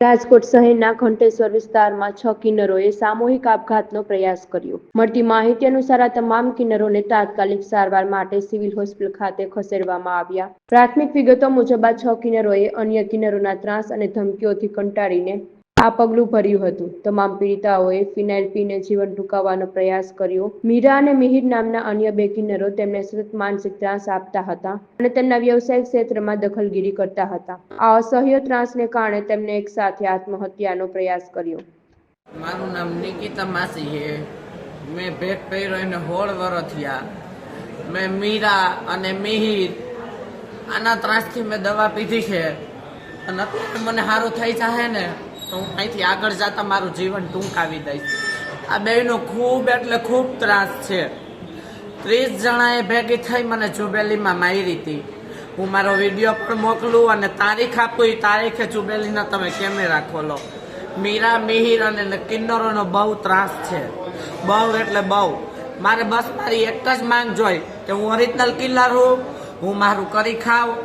રાજકોટ શહેરના ઘંટેશ્વર વિસ્તારમાં છ કિન્નરોએ સામૂહિક આપઘાતનો પ્રયાસ કર્યો. મળતી માહિતી અનુસાર આ તમામ કિન્નરોને તાત્કાલિક સારવાર માટે સિવિલ હોસ્પિટલ ખાતે ખસેડવામાં આવ્યા. પ્રાથમિક વિગતો મુજબ આ છ કિન્નરોએ અન્ય કિન્નરોના ત્રાસ અને ધમકીઓથી કંટાળીને આ પગલું ભર્યું હતું. તમામ પીડિતાઓએ ફિનાઇલ પીને જીવન ટૂંકાવવાનો પ્રયાસ કર્યો. મીરા અને મિહિર નામના અન્ય બે કિન્નરો તેમને સતત માનસિક ત્રાસ આપતા હતા અને તેમના વ્યવસાયિક ક્ષેત્રમાં દખલગીરી કરતા હતા. આ અસહ્ય ત્રાસને કારણે તેમને એક સાથે આત્મહત્યાનો પ્રયાસ કર્યો. મારું નામ નિકિતા માસી છે. મેં ભેટ પહેર્યો હોળ વરો થયા મેં મીરા અને મિહિર આના ત્રાસથી મેં દવા પીધી છે. અને મને સારું થઈ જાય ને? તો હું અહીંથી આગળ જતા મારું જીવન ટૂંકાવી દઈશ. આ બેનો ખૂબ એટલે ખૂબ ત્રાસ છે. ત્રીસ જણાએ ભેગી થઈ મને જુબેલીમાં મારી હતી. હું મારો વીડિયો પણ મોકલું અને તારીખ આપું એ તારીખે જુબેલીના તમે કેમેરા ખોલો. મીરા, મિહિર અને કિન્નરોનો બહુ ત્રાસ છે. બહુ એટલે બહુ. મારે બસ મારી એક જ માંગ જોઈ કે હું ઓરિજિનલ કિલ્લર હું હું મારું કરી ખાઉં.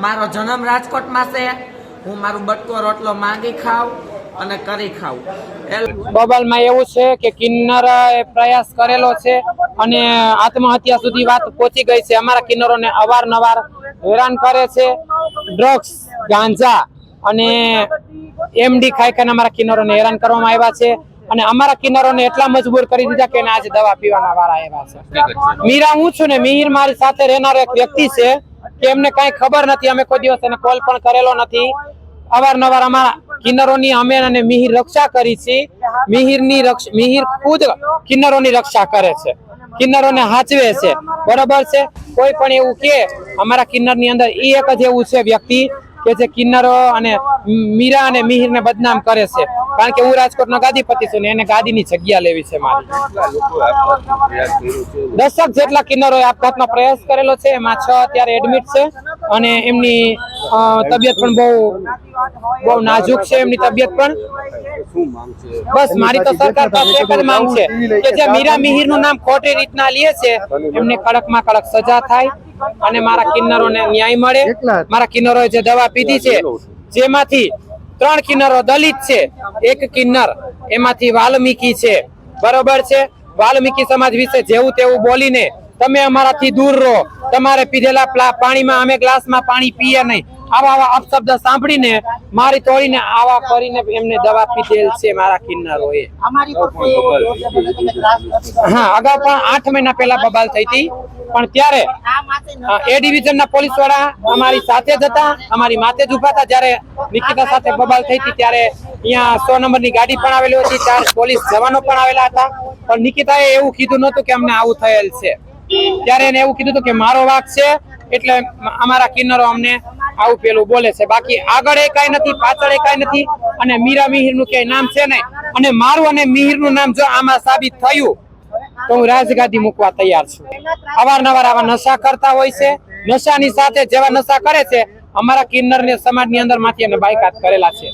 મારો જન્મ રાજકોટમાં છે. હું મારું બટકો રોટલો માંગી ખાવ અને કરી એ બબલમાં એવું છે કે કિન્નર પ્રયાસ કરેલો છે અને આત્મહત્યા સુધી વાત પહોંચી ગઈ છે. અમારા કિન્નરોને અવારનવાર હેરાન કરે છે. ડ્રગ્સ, ગાંજા અને એમડી ખાઈ ખાઈને અમારા કિન્નરોને હેરાન કરવામાં આવ્યા છે. અને અમારા કિન્નરોને એટલા મજબૂર કરી દીધા કે આજે દવા પીવાના વાળા આવ્યા છે. મીરા, હું છું ને મિહિર મારી સાથે રહેનાર એક વ્યક્તિ છે. એમને કઈ ખબર નથી, અમે કોઈ દિવસ એને કોલ પણ કરેલો નથી. અવારનવાર અમારા કિન્નરોની અમે અને મિહિર રક્ષા કરી છે. મિહિરની મિહિર ખુદ કિન્નરોની રક્ષા કરે છે. કિન્નરોને હાચવે છે. બરોબર છે? કોઈ પણ એવું કે, અમારા કિન્નરની અંદર એ એક જ એવું છે વ્યક્તિ કે જે કિન્નરો અને મીરા અને મિહિર ને બદનામ કરે છે. કારણ કે હું રાજકોટનો ગાદીપતિ છું ને એને ગાદીની જગ્યા લેવી છે મારી. દશક જેટલા કિન્નરો આપઘાત નો પ્રયાસ કરેલો છે એમાં છ અત્યારે એડમિટ છે અને એમની તબિયત પણ બહુ બહુ નાજુક છે એમની તબિયત પણ. બસ મારી તો સરકાર પાસે એક જ માંગ છે કે જે મીરા મિહિરનું નામ ખોટી રીતના લે છે એમને કડકમાં કડક સજા થાય અને મારા કિન્નરોને ન્યાય મળે. મારા કિન્નરોએ જે દવા પીધી છે જેમાંથી ત્રણ કિન્નરો દલિત છે, એક કિન્નર, એમાંથી વાલ્મીકી છે. બરોબર છે? વાલ્મીકી સમાજ વિશે જેવું તેવું બોલીને તમે અમારાથી દૂર રહો. તમારે પીધેલા પાણીમાં અમે ગ્લાસમાં પાણી પીએ નહીં. આવા આવા અપશબ્દ સાંભળીને મારી તોડીને આવા કરીને એમને દવા પીધેલ છે મારા કિન્નરોએ. હા અગાઉ પણ આઠ મહિના પહેલા બબાલ થઈ હતી પણ ત્યારે એ ડિવિઝન ના પોલીસવાળા અમારી સાથે જ હતા અમારી માથે જ ઊભા હતા. જ્યારે નિકિતા સાથે બબાલ થઈ હતી ત્યારે અહીંયા સો નંબરની ગાડી પણ આવેલી હતી ચાર પોલીસ જવાનો પણ આવેલા હતા. પણ નિકિતાએ એવું કીધું નતું કે અમને આવું થયેલ છે. ત્યારે એને એવું કીધું હતું કે મારો વાક છે એટલે અમારા કિન્નરો અમને આવું પેલું બોલે છે. બાકી આગળ એ કાંઈ નથી, પાછળ એ કાંઈ નથી અને મીરા મિહિરનું ક્યાંય નામ છે નહીં. અને મારું અને મિહિરનું નામ જો આમાં સાબિત થયું, તો હું રાજગાદી મૂકવા તૈયાર છું. અવારનવાર આવા નશા કરતા હોય છે, નશાની સાથે જેવા નશા કરે છે, અમારા કિન્નર ને સમાજની અંદરમાંથી એને બાયકાત કરેલા છે.